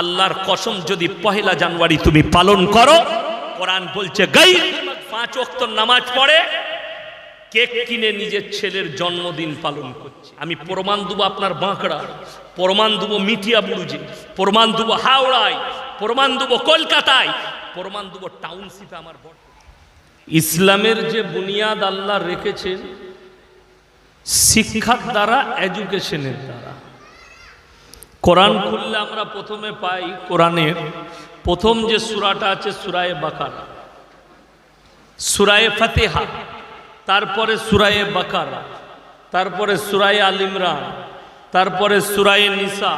আল্লাহর কসম, যদি পহেলা জানুয়ারি তুমি পালন করো, কোরআন বলছে, গাই, পাঁচ ওয়াক্ত নামাজ পড়ে, কেক কিনে নিজের ছেলের জন্মদিন পালন করছে। আমি প্রমাণ দেবো আপনার বাঁকড়া, প্রমাণ দেবো মিটিয়া বুরুজে, প্রমাণ দেবো হাওড়ায়, প্রমাণ দেবো কলকাতায়, প্রমাণ দেবো টাউনশিপে আমার ইসলামের যে বুনিয়াদ আল্লাহ রেখেছেন, শিক্ষার দ্বারা, এডুকেশনের দ্বারা। কোরআন খুললে আমরা প্রথমে পাই কোরআনের প্রথম যে সুরাটা আছে সুরায়ে বাকারা। সুরায়ে ফাতেহা, তারপরে সুরায়ে বাকারা, তারপরে সুরায়ে আল ইমরান, তারপরে সুরায়ে নিসা,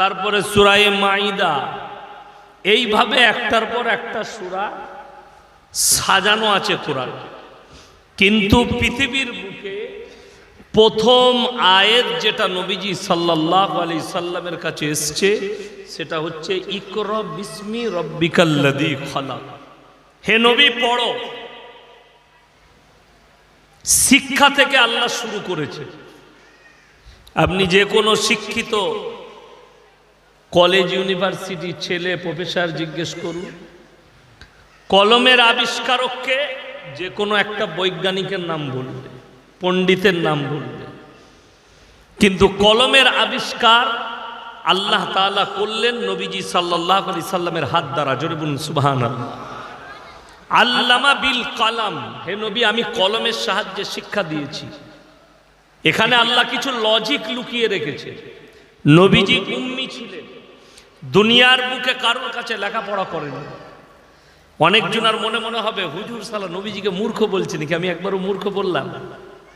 তারপরে সুরায়ে মাইদা এইভাবে একটার পর একটা সুরা সাজানো আছে কোরআন। কিন্তু পৃথিবীর বুকে প্রথম আয়ের যেটা নবীজি সাল্লাহ আলি সাল্লামের কাছে এসছে, সেটা হচ্ছে, ইকর বিস্মি রব্বিকাল্লাদি খলা হে নবী, পড়ো। শিক্ষা থেকে আল্লাহ শুরু করেছে। আপনি যে কোনো শিক্ষিত কলেজ, ইউনিভার্সিটি ছেলে, প্রফেসর জিজ্ঞেস করুন। কলমের আবিষ্কারককে যে কোনো একটা বৈজ্ঞানিকের নাম বলবে পণ্ডিতের নাম বলবে কিন্তু কলমের আবিষ্কার আল্লাহ তাআলা করলেন নবীজি সাল্লাহ আলি সাল্লামের হাত দ্বারা। জোরে বলুন সুবাহান আল্লামা বিল কালাম, হে নবী, আমি কলমের সাহায্যে শিক্ষা দিয়েছি। এখানে আল্লাহ কিছু লজিক লুকিয়ে রেখেছে। নবীজি উম্মি ছিলেন। দুনিয়ার বুকে কারোর কাছে লেখাপড়া করেন অনেকজনের মনে মনে হবে, হুজুর সালা, নবীজিকে মূর্খ বলছেন কি আমি একবারও মূর্খ বললাম।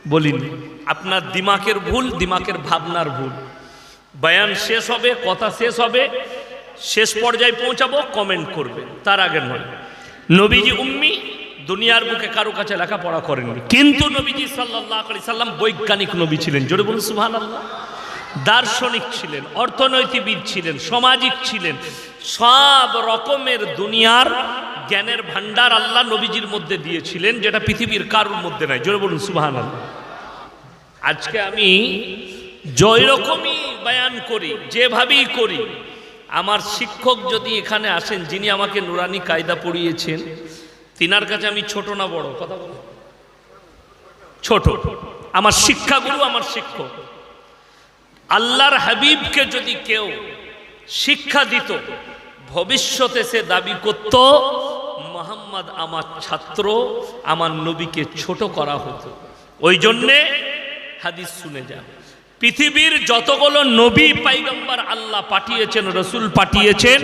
বলিনি। আপনার দিমাকের ভুল, দিমাকের ভাবনার ভুল। বয়ান শেষ হবে, কথা শেষ হবে, শেষ পর্যায়ে পৌঁছাবো কমেন্ট করবে। তার আগে নয়। নবীজি উম্মি, দুনিয়ার বুকে কারও কাছে লেখাপড়া করেননি। কিন্তু নবীজি সাল্লাহ আলি সাল্লাম বৈজ্ঞানিক নবী ছিলেন। জোরে বলুন সুহান আল্লাহ দার্শনিক ছিলেন, অর্থনৈতিকবিদ ছিলেন, সামাজিক ছিলেন। সব রকমের দুনিয়ার জ্ঞানের ভান্ডার আল্লাহ নবীজির মধ্যে দিয়েছিলেন, যেটা পৃথিবীর কারোর মধ্যে নাই। জোরে বলুন সুবাহান আজকে আমি জয় রকমই বয়ান করি, যেভাবেই করি, আমার শিক্ষক যদি এখানে আসেন, যিনি আমাকে নুরানি কায়দা পড়িয়েছেন, তিনার কাছে আমি ছোট না বড়? কথা বল ছোট। আমার শিক্ষাগুরু আমার শিক্ষক। আল্লাহর হাবিবকে যদি কেউ শিক্ষা দিত, ভবিষ্যতে সে দাবি করত মোহাম্মদ আমার ছাত্র, আমার নবীকে ছোট করা হতো। ওই জন্যে হাদিস শুনে যান। পৃথিবীর যতগুলো নবী পাইগম্বর আল্লাহ পাঠিয়েছেন, রসুল পাঠিয়েছেন,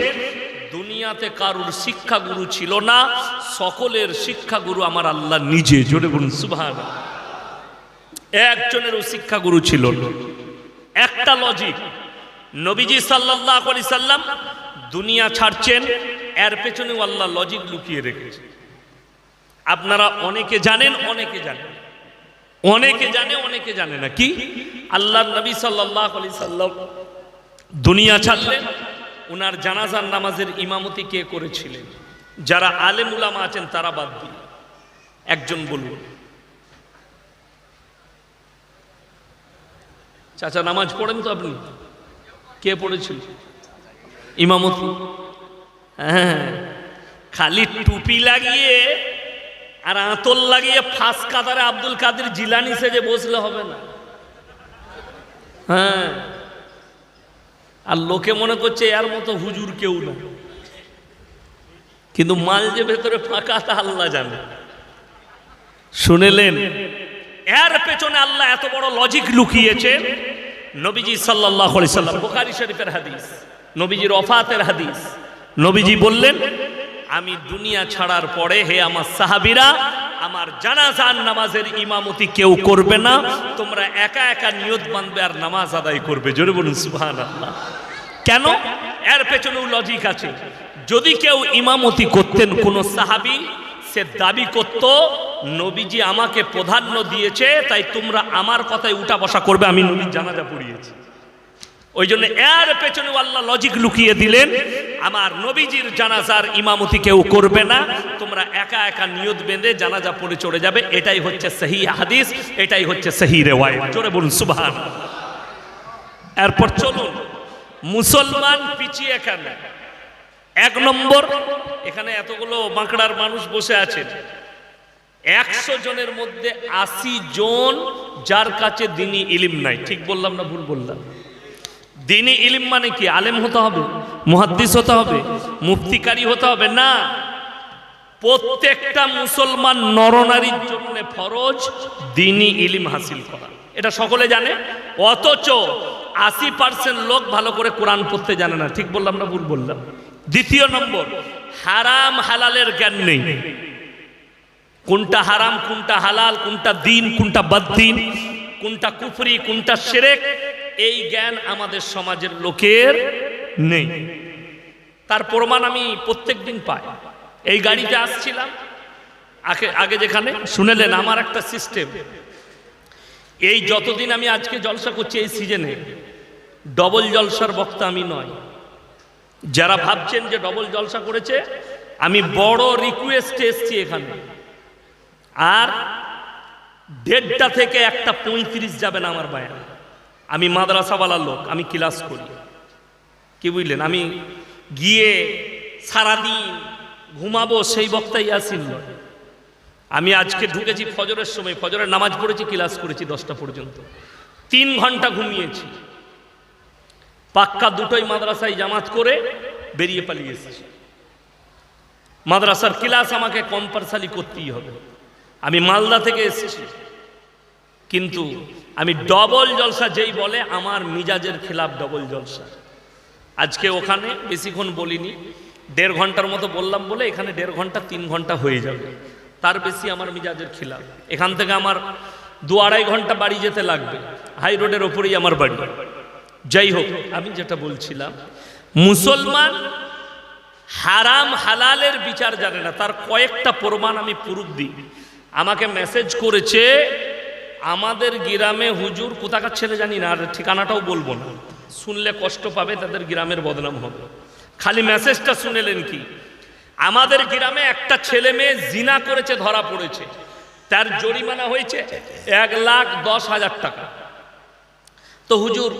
দুনিয়াতে কারুর শিক্ষাগুরু ছিল না, সকলের শিক্ষাগুরু আমার আল্লাহ নিজে। জোরে বলুন সুভান একজনেরও শিক্ষাগুরু ছিল একটা লজিক নবীজি সাল্লাহ সাল্লাম দুনিয়া ছাড়ছেন এর পেছনেও আল্লাহ লজিক লুকিয়ে রেখেছে। আপনারা অনেকে জানেন অনেকে জানেন। অনেকে জানে অনেকে জানে না। কি? আল্লাহ নবী সাল্লাহ আলি সাল্লাম দুনিয়া ছাড়লেন। ওনার জানাজার নামাজের ইমামতি কে করেছিলেন? যারা আলেম উলামা আছেন, তারা বাদ দিয়ে একজন বলুন। চাচা, নামাজ পড়েন তো আপনি? কে পড়েছিল? ইমামতি? হ্যাঁ খালি টুপি লাগিয়ে আর আঁতল লাগিয়ে ফাঁস কাতারে আব্দুল কাদের জিলানি সেজে বসলে হবে না। হ্যাঁ। আর লোকে মনে করছে এর মতো হুজুর কেউ না। কিন্তু মাল যে ভেতরে ফাঁকা তা আল্লাহ জানে। শুনেলেন, এর পেছনে আল্লাহ এত বড় লজিক লুকিয়েছে। নবীজি সাল্লাহ সাল্লাম, বুখারি শরীফের হাদিস, নবীজির অফাতের হাদিস। নবীজি বললেন, আমি দুনিয়া ছাড়ার পরে হে আমার সাহাবিরা, আমার জানাজান নামাজের ইমামতি কেউ করবে না। তোমরা একা একা নিয়ত বাঁধবে আর নামাজ আদায় করবে। জোরে বলুন সুহান কেন? এর পেছনেও লজিক আছে। যদি কেউ ইমামতি করতেন কোন সাহাবি, সে দাবি করত, নবীজি আমাকে প্রাধান্য দিয়েছে, তাই তোমরা আমার কথায় উঠা বসা করবে, আমি নবীর জানাজা পড়িয়েছি। ওই জন্য এর পেছনে আল্লাহ লজিক লুকিয়ে দিলেন, আমার নবীজির জানাজার ইমামতি কেউ করবে না, তোমরা একা একা নিয়ত বেঁধে জানাজা পড়ে চড়ে যাবে, এটাই হচ্ছে সহি হাদিস, এটাই হচ্ছে সহি রেওয়ায় জোরে বলুন, সুবহান। এরপর চলুন, মুসলমান পিছিয়ে কেন? এক নম্বর, এখানে এতগুলো বাঁকড়ার মানুষ বসে আছেন একশো জনের মধ্যে আশি জন যার কাছে দিনই ইলিম নাই। ঠিক বললাম না ভুল বললাম? দিনই ইলিম মানে কি? আলেম হতে হবে, মুহাদ্দিস হতে হবে, মুফতিকারী হতে হবে? না। প্রত্যেকটা মুসলমান নরনারীর জন্য ফরজ দিনই ইলিম হাসিল করা। এটা সকলে জানে। অথচ আশি পার্সেন্ট লোক ভালো করে কোরআন পড়তে জানে না। ঠিক বললাম না ভুল বললাম? দ্বিতীয় নম্বর, হারাম হালালের জ্ঞান নেই। কোনটা হারাম, কোনটা হালাল, কোনটা দিন, কোনটা বদ্দিন কোনটা কুফরি, কোনটা সেরেক এই জ্ঞান আমাদের সমাজের লোকের নেই। তার প্রমাণ আমি প্রত্যেক দিন পাই। এই গাড়িতে আসছিলাম, আগে আগে যেখানে, শুনেলেন আমার একটা সিস্টেম এই যতদিন আমি আজকে জলসা করছি এই সিজনে ডবল জলসার বক্তা আমি নয়। যারা ভাবছেন যে ডবল জলসা করেছে, আমি বড় রিকোয়েস্টে এসছি এখানে। আর দেড়টা থেকে একটা পঁয়ত্রিশ যাবেন আমার বায়ান। আমি মাদ্রাসাওয়ালার লোক, আমি ক্লাস করি। কি বুঝলেন? আমি গিয়ে সারাদিন ঘুমাবো সেই বক্তাই আসিল। আমি আজকে ঢুকেছি ফজরের সময়, ফজরের নামাজ পড়েছি, ক্লাস করেছি দশটা পর্যন্ত। তিন ঘণ্টা ঘুমিয়েছি। পাক্কা দুটোই মাদ্রাসায় জামাত করে বেরিয়ে পালিয়ে এসেছি। মাদ্রাসার ক্লাস আমাকে কম্পালসারি করতেই হবে। আমি মালদা থেকে এসেছি। কিন্তু আমি ডবল জলসা যেই বলে, আমার মিজাজের খেলাফ ডবল জলসা। আজকে ওখানে বেশিক্ষণ বলিনি, দেড় ঘণ্টার মতো বললাম বলে এখানে দেড় ঘণ্টা, তিন ঘণ্টা হয়ে যাবে। তার বেশি আমার মিজাজের খিলাফ। এখান থেকে আমার দু আড়াই ঘণ্টা বাড়ি যেতে লাগবে। হাই রোডের ওপরেই আমার বাড়ি। যাই হোক, আমি যেটা বলছিলাম, মুসলমান হারাম হালালের বিচার জানে না। তার কয়েকটা প্রমাণ আমি প্রুফ দিই। আমাকে মেসেজ করেছে আমাদের গ্রামে হুজুর কোথাকার ছেলে জানি না, আর ঠিকানাটাও বলব না। শুনলে কষ্ট পাবে, তাদের গ্রামের বদনাম হবে। খালি মেসেজটা শুনেলেন কি? আমাদের গ্রামে একটা ছেলে মেয়ে জিনা করেছে, ধরা পড়েছে। তার জরিমানা হয়েছে এক লাখ দশ হাজার টাকা। তো হুজুর,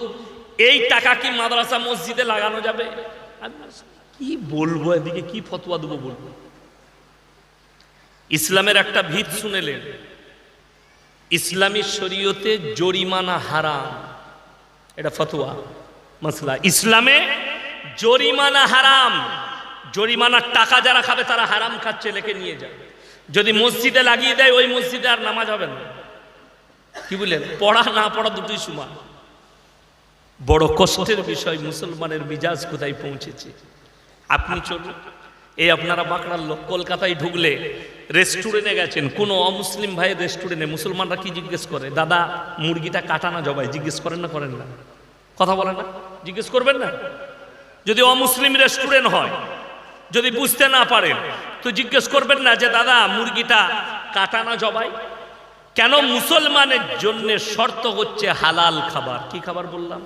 এই টাকা কি মাদ্রাসা মসজিদে লাগানো যাবে? কি বলব এদিকে? কি ফতোয়া দেবো বলব ইসলামের একটা ভিত শুনেলেন। ইসলামী শরীয়তে জরিমানা হারাম। এটা ফতোয়া। মাসলা, ইসলামে জরিমানা হারাম। জরিমানার টাকা যারা খাবে, তারা হারাম খাচ্ছে, লেখে নিয়ে যাবে। যদি মসজিদে লাগিয়ে দেয়, ওই মসজিদে আর নামাজ হবে না। কি বললেন? পড়া না পড়া দুটোই সমান। বড় কষ্টের বিষয়, মুসলমানের মিজাজ কোথায় পৌঁছেছে? আপনি চলুন। এই আপনারা বাঁকড়ার লোক, কলকাতায় ঢুকলে রেস্টুরেন্টে গেছেন, কোনো অমুসলিম ভাইয়ের রেস্টুরেন্টে মুসলমানরা কি জিজ্ঞেস করে? দাদা, মুরগিটা কাটা না জবাই? জিজ্ঞেস করেন না করেন না। কথা বলেন না? জিজ্ঞেস করবেন না? যদি অমুসলিম রেস্টুরেন্ট হয়, যদি বুঝতে না পারেন, তো জিজ্ঞেস করবেন না যে, দাদা, মুরগিটা কাটা না জবাই? কেন মুসলমানের জন্য শর্ত হচ্ছে হালাল খাবার? কি খাবার বললাম?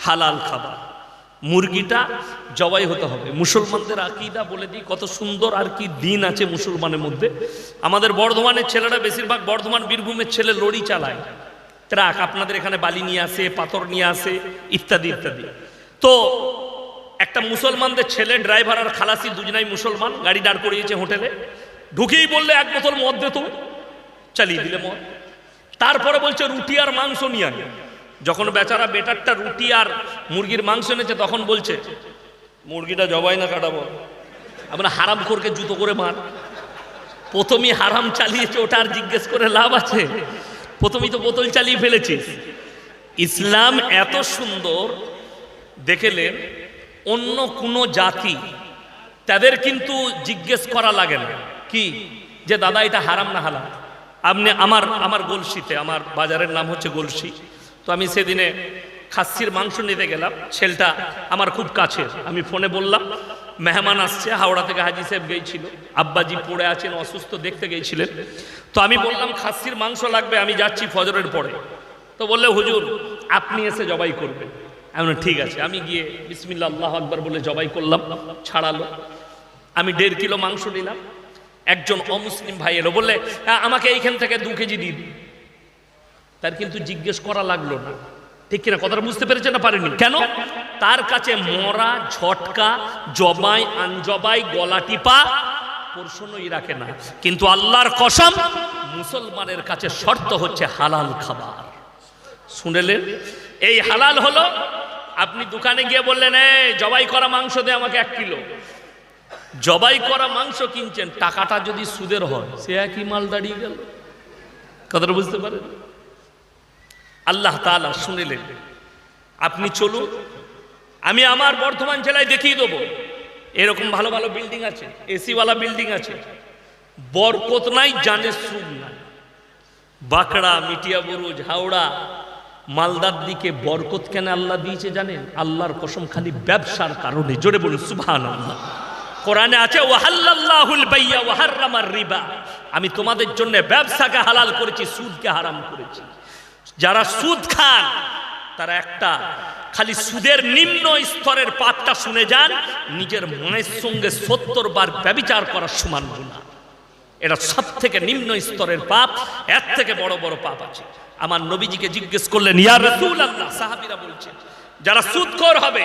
হালাল খাবার। মুরগিটা জবাই হতে হবে। মুসলমানদের আকিদা বলে দিই, কত সুন্দর আর কি দিন আছে মুসলমানের মধ্যে। আমাদের বর্ধমানের ছেলেরা বেশিরভাগ বর্ধমান বীরভূমের ছেলে লড়ি চালায়। ট্রাক, আপনাদের এখানে বালি নিয়ে আসে, পাথর নিয়ে আসে, ইত্যাদি ইত্যাদি। তো একটা মুসলমানদের ছেলে, ড্রাইভার আর খালাসি দুজনাই মুসলমান, গাড়ি দাঁড় করিয়েছে হোটেলে। ঢুকেই বললে, এক বোতল মদ দে তো। চালিয়ে দিলে মদ। তারপরে বলছে, রুটি আর মাংস নিয়ে যখন বেচারা বেটারটা রুটি আর মুরগির মাংস এনেছে, তখন বলছে, মুরগিটা জবাই না কাটাবো আমরা হারাম করকে জুতো করে মার। প্রথমেই হারাম চালিয়েছে, ওটা আর জিজ্ঞেস করে লাভ আছে। প্রথমেই তো বোতল চালিয়ে ফেলেছিস ইসলাম এত সুন্দর, দেখেলেন অন্য কোনো জাতি তাদের কিন্তু জিজ্ঞেস করা লাগে না। কি? যে, দাদা, এটা হারাম না হালাল? আপনি, আমার আমার গলসিতে, আমার বাজারের নাম হচ্ছে গলসি। তো আমি সেদিনে খাসির মাংস নিতে গেলাম। ছেলটা আমার খুব কাছে আমি ফোনে বললাম মেহমান আসছে হাওড়া থেকে হাজি সাহেব গিয়েছিল। আব্বাজি পড়ে আছেন অসুস্থ দেখতে গিয়েছিলেন। তো আমি বললাম খাসির মাংস লাগবে আমি যাচ্ছি ফজরের পরে। তো বললে হুজুর আপনি এসে জবাই করবেন। বললাম, ঠিক আছে। আমি গিয়ে বিসমিল্লা আল্লাহ আকবর বলে জবাই করলাম ছাড়ালো। আমি দেড় কিলো মাংস নিলাম। একজন অমুসলিম ভাই এলো বললে "হ্যাঁ, আমাকে এইখান থেকে দু কেজি দিন। তার কিন্তু জিজ্ঞেস করা লাগল না। ঠিক কিনা? কথাটা বুঝতে পেরেছে না পারেনি কেন? তার কাছে মরা ঝটকা জবাই আনজবাই গলা টিপা প্রশ্নই রাখে না। কিন্তু আল্লাহর কসম মুসলমানের কাছে শর্ত হচ্ছে হালাল খাবার। শুনেলেন? এই হালাল হলো আপনি দোকানে গিয়ে বললেন এই জবাই করা মাংস দে আমাকে এক কিলো। জবাই করা মাংস কিনছেন টাকাটা যদি সুদের হয় সে একই মাল দাঁড়িয়ে গেল। কথাটা বুঝতে পারেন? আল্লাহ তাআলা শুনেলেন। আপনি চলুন, আমি আমার বর্ধমান জেলায় দেখিয়ে দেবো। এরকম ভালো ভালো বিল্ডিং আছে, এসিওয়ালা বিল্ডিং আছে। বরকত নাই জানে সুদ নাই। বাঁকড়া, মিটিয়া বুরুজ, হাওড়া, মালদার দিকে বরকত কেন আল্লাহ দিয়েছে জানেন? আল্লাহর কসম খালি ব্যবসার কারণে। জোরে বলুন সুবহান আল্লাহ কোরআনে আছে ওয়াহাল্লাহুল বাইয়া ওয়াহাররামার রিবা। আমি তোমাদের জন্য ব্যবসাকে হালাল করেছি, সুদকে হারাম করেছি। যারা সুদ খান, তারা একটা খালি সুদের নিম্ন স্তরের পাপটা শুনে যান, নিজের মায়ের সঙ্গে সত্তর বার ব্যবিচার করার সমান গুণা। এটা সব থেকে নিম্ন স্তরের পাপ, এর থেকে বড় বড় পাপ আছে। আমার নবীজিকে জিজ্ঞেস করলেন, ইয়া রাসূল আল্লাহ সাহাবীরা বলছেন, যারা সুদখোর হবে,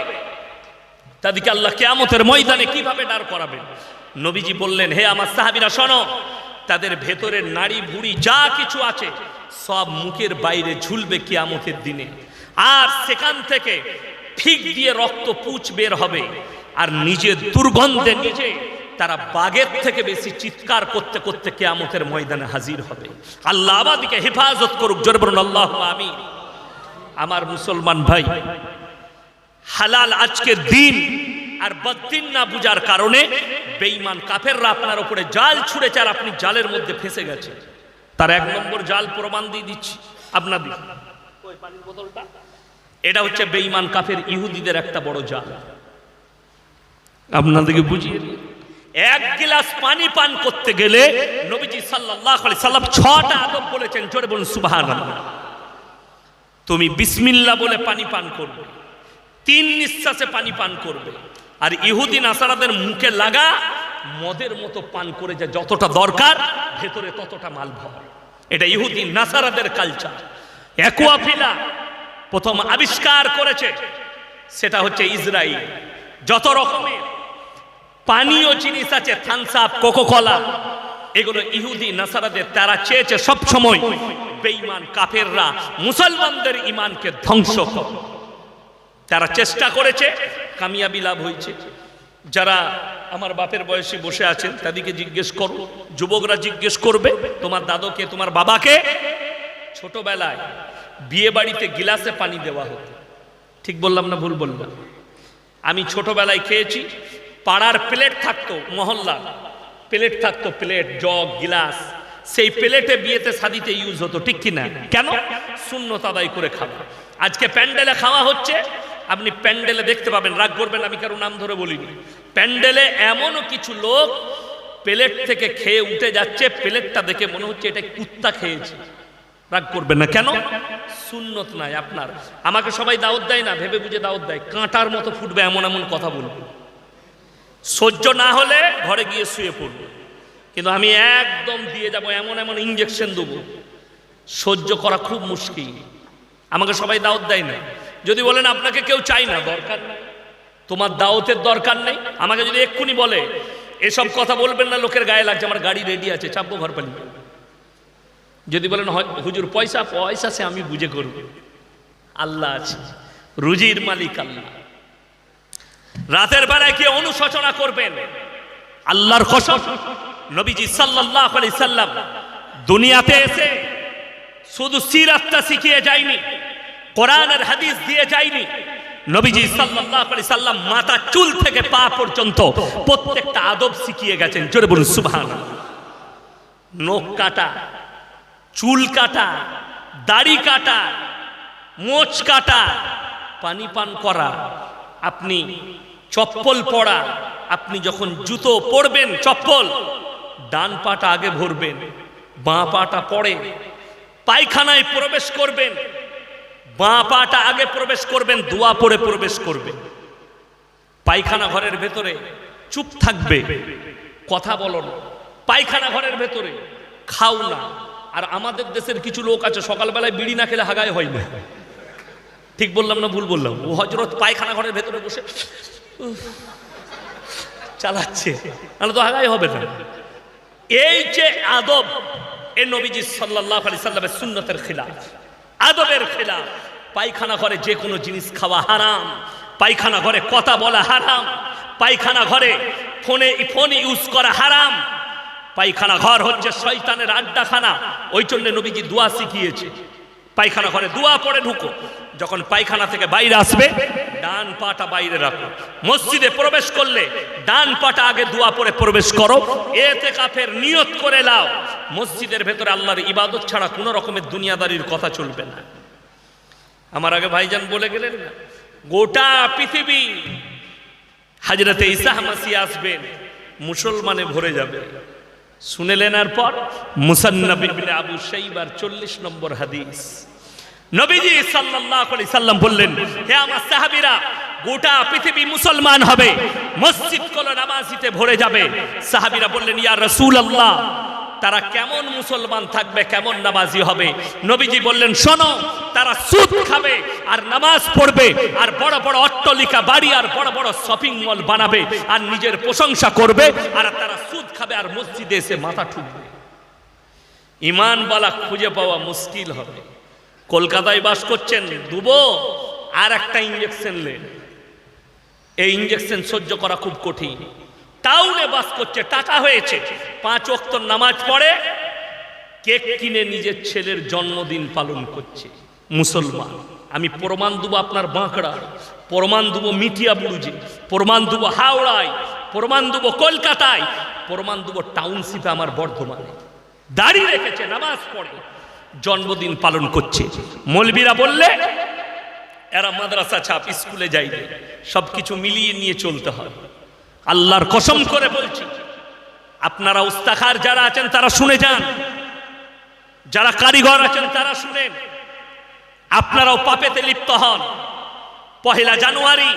তাদেরকে আল্লাহ কেয়ামতের ময়দানে কীভাবে দাঁড় করাবেন? নবীজি বললেন, হে আমার সাহাবীরা, শোনো, তাদের ভেতরের নাড়ি ভুড়ি যা কিছু আছে সব মুখের বাইরে ঝুলবে কিয়ামতের দিনে। আর সেখান থেকে ফিক দিয়ে রক্ত পুচ বের হবে। আর নিজের দুর্গন্ধে নিজে তারা বাগের থেকে বেশি চিৎকার করতে করতে কেয়ামতের ময়দানে হাজির হবে। আল্লাহ আমাদিকে হেফাজত করুক, জোরে বলুন, আল্লাহ আমি আমার মুসলমান ভাই, হালাল আজকের দিন আর বদিন না বুঝার কারণে বেঈমান কাফেররা আপনার উপরে জাল ছুঁড়েছে আর আপনি জালের মধ্যে ফেসে গেছে তার এক নম্বর জাল প্রমাণ দিয়ে দিচ্ছি। আপনাদের ওই পানির বোতলটা এটা হচ্ছে বেঈমান কাফের ইহুদিদের একটা বড় জাল। আপনাদেরকে বুঝিয়ে। এক গিলাস পানি পান করতে গেলে নবীজি সাল্লাম ছটা আদব বলেছেন, জোরে বলুন, সুবহানাল্লাহ। তুমি বিসমিল্লা বলে পানি পান করবে, তিন নিঃশ্বাসে পানি পান করবে, আর ইহুদি নাসারাদের মুখে লাগা মদের মতো পান করে যা যতটা দরকার, ভেতরে ততটা মাল ভর। এটা ইহুদি, নাসারাদের কালচার অ্যাকুয়াফিলা প্রথম আবিষ্কার করেছে, সেটা হচ্ছে ইসরায়েল যত রকমের পানীয় জিনিস আছে থামস আপ কোকো এগুলো ইহুদি, নাসারাদের তারা চেয়েছে সব সময় বেঈমান, কাফেররা, মুসলমানদের ইমানকে ধ্বংস কর তারা চেষ্টা করেছে, কামিয়াবি লাভ হয়েছে। যারা আমার বাপের বয়সে বসে আছেন, তাদেরকে জিজ্ঞেস করো, যুবকরা জিজ্ঞেস করবে, তোমার দাদুকে, তোমার বাবাকে। ছোটবেলায় বিয়ে বাড়িতে গিলাসে পানি দেওয়া হতো। ঠিক বললাম না ভুল বললাম? আমি ছোটবেলায় খেয়েছি, পাড়ার প্লেট থাকতো মহল্লা প্লেট থাকতো, প্লেট, জগ, গিলাস। সেই প্লেটে বিয়েতে শাদিতে ইউজ হতো, ঠিক কি না কেন? শূন্য তাদাই করে খাওয়া। আজকে প্যান্ডেলে খাওয়া হচ্ছে আপনি প্যান্ডেলে দেখতে পাবেন, রাগ করবেন আমি কারও নাম ধরে বলিনি। প্যান্ডেলে এমনও কিছু লোক প্লেট থেকে খেয়ে উঠে যাচ্ছে, প্লেটটা দেখে মনে হচ্ছে এটা কুত্তা খেয়েছে। রাগ করবেন না, কেন? সুন্নত নাই আপনার। আমাকে সবাই দাওয়াত দেয় না, ভেবে বুঝে দাওয়াত দেয়। কাঁটার মতো ফুটবে এমন এমন কথা বলব। সহ্য না হলে ঘরে গিয়ে শুয়ে পড়ব। কিন্তু আমি একদম দিয়ে যাব, এমন এমন ইঞ্জেকশন দেবো। সহ্য করা খুব মুশকিল। আমাকে সবাই দাওয়াত দেয় না। যদি বলেন আপনাকে কেউ চাই না, দরকার নেই। তোমার দাওতের দরকার নেই। আমাকে যদি এক্ষুনি বলে, এসব কথা বলবেন না, লোকের গায়ে লাগছে, আমার গাড়ি রেডি আছে, চাপবো ঘর পালিয়ে। যদি বলেন হুজুর, পয়সা পয়সা সে আমি বুঝে করব। আল্লাহ আছে। রুজির মালিক আল্লাহ। রাতের বেলায় কি অনুশোচনা করবেন? আল্লাহর কসম, নবীজি সাল্লাল্লাহু আলাইহি সাল্লাম দুনিয়াতে এসে শুধু সিরাতটা শিখিয়ে যায়নি। কোরআনের হাদিস দিয়ে যায়নি। নবীজি সাল্লাল্লাহু আলাইহি সাল্লাম মাথা চুল থেকে পা পর্যন্ত প্রত্যেকটা আদব শিখিয়ে গেছেন। জোরে বলুন, সুবহানাল্লাহ। নখ কাটা, চুল কাটা, দাড়ি কাটা, মোচ কাটা, পানি পান করা, আপনি চপ্পল পরা, আপনি যখন জুতো পরবেন চপ্পল, ডান পাটা আগে ভরবেন, বাঁ পাটা পরে, পায়খানায় প্রবেশ করবেন বাঁ পাটা আগে প্রবেশ করবেন, দোয়া পরে প্রবেশ করবে পায়খানা ঘরের ভেতরে চুপ থাকবে, কথা বলো না। পায়খানা ঘরের ভেতরে খাও না। আর আমাদের দেশের কিছু লোক আছে, সকালবেলায় বিড়ি না খেলে হাগায় হয় না। ঠিক বললাম না ভুল বললাম? ও হজরত পায়খানা ঘরের ভেতরে বসে চালাচ্ছে। তাহলে তো আগাই হবে না। এই যে আদব, এ নবীজি সাল্লাহ আলি সাল্লামের সুন্নতের খিলাফ। আদবের খেলা পায়খানা ঘরে যে কোনো জিনিস খাওয়া হারাম। পায়খানা ঘরে কথা বলা হারাম। পায়খানা ঘরে ফোনে ফোন ইউজ করা হারাম। পায়খানা ঘর হচ্ছে শয়তানের আড্ডাখানা। ওই জন্য নবীজি দোয়া শিখিয়েছে। পায়খানা ঘরে দোয়া পড়ে ঢুকো। যখন পায়খানা থেকে বাইরে আসবে ডান পাটা বাইরে রাখো। মসজিদে প্রবেশ করলে ডান পাটা আগে দোয়া পড়ে প্রবেশ করো। এতে কাফের নিয়ত করে লাও। মসজিদের ভেতরে আল্লাহর ইবাদত ছাড়া কোনো রকমের দুনিয়াদারির কথা চলবে না। আমার আগে ভাইজান বলে গেলেন না, গোটা পৃথিবী হাজরতে ইসাহ মাসি আসবেন, মুসলমানে ভরে যাবে। শুনেলেন আর পর, মুসান্নবী আবু শাইবার চল্লিশ নম্বর হাদিস। নবীজি সাল্লাল্লাহু আলাইহি সাল্লাম বললেন, হে আমার সাহাবীরা, গোটা পৃথিবী মুসলমান হবে, মসজিদগুলো নামাজিতে ভরে যাবে। সাহাবীরা বললেন, ইয়া রাসূলুল্লাহ, তারা কেমন মুসলমান থাকবে, কেমন নামাজি হবে? নবীজি বললেন, শোনো, তারা সুদ খাবে আর নামাজ পড়বে আর বড় বড় অট্টলিকা, বাড়ি আর বড় বড় শপিং মল বানাবে আর নিজের প্রশংসা করবে আর তারা সুদ খাবে আর মসজিদে এসে মাথা ঠুকবে। ইমানওয়ালা খুঁজে পাওয়া মুশকিল হবে। কলকাতায় বাস করছেন দুবো আর একটা ইঞ্জেকশন নেন এই ইঞ্জেকশন সহ্য করা খুব কঠিন। টাউনে বাস করছে টাকা হয়েছে। পাঁচ অক্ত নামাজ পড়ে, কেক কিনে নিজের ছেলের জন্মদিন পালন করছে। মুসলমান, আমি প্রমাণ দেবো আপনার বাঁকড়ায় প্রমাণ দেবো মিটিয়া বুরুজে, প্রমাণ দেবো হাওড়ায়, প্রমাণ দেবো কলকাতায়, প্রমাণ দেবো টাউনশিপে আমার বর্ধমানে। দাঁড়িয়ে রেখেছে, নামাজ পড়ে। জন্মদিন পালন করছে। মলবিরা বললে, এরা মাদ্রাসা ছাপ, স্কুলে যাইবে সব কিছু মিলিয়ে নিয়ে চলতে হয়। আল্লাহর কসম করে বলছি, আপনারা উস্তাখার যারা আছেন, তারা শুনে যান। যারা কারিগর আছেন, তারা শুনেন। আপনারাও পাপেতে লিপ্ত হন। পহেলা জানুয়ারি,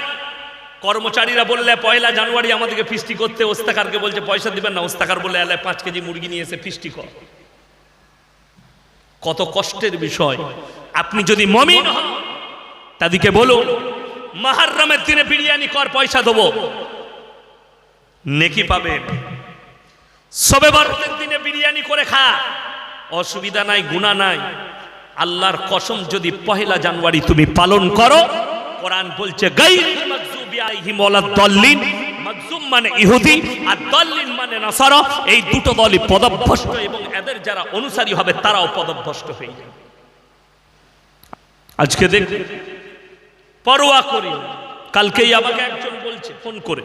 কর্মচারীরা বললে পয়লা জানুয়ারি আমাদেরকে ফিস্টি করতে ওস্তাকারকে বলছে, পয়সা দিবেন না ওস্তাকার বলে এলায় পাঁচ কেজি মুরগি নিয়ে এসে ফিস্টি কর। কত কষ্টের বিষয়। আপনি যদি মমিন হন, তাদেরকে বলুন মাহারমের দিনে বিরিয়ানি কর, পয়সা দেবো। নেকি পাবেন সবে বরতের দিনে বিরিয়ানি করে খা। অসুবিধা নাই গুণা নাই। আল্লাহর কসম, যদি পহেলা জানুয়ারি তুমি পালন করো, কোরআন বলছে, গাইরিল মানে ইহুদি আর দল্লিন মানে নাসারা, এই দুটো দলই পদভ্রষ্ট এবং এদের যারা অনুসারী হবে তারাও পদভ্রষ্ট হয়ে যাবে। আজকে দেখ, পরোয়া করি কালকেই আমাকে একজন বলছে, ফোন করে।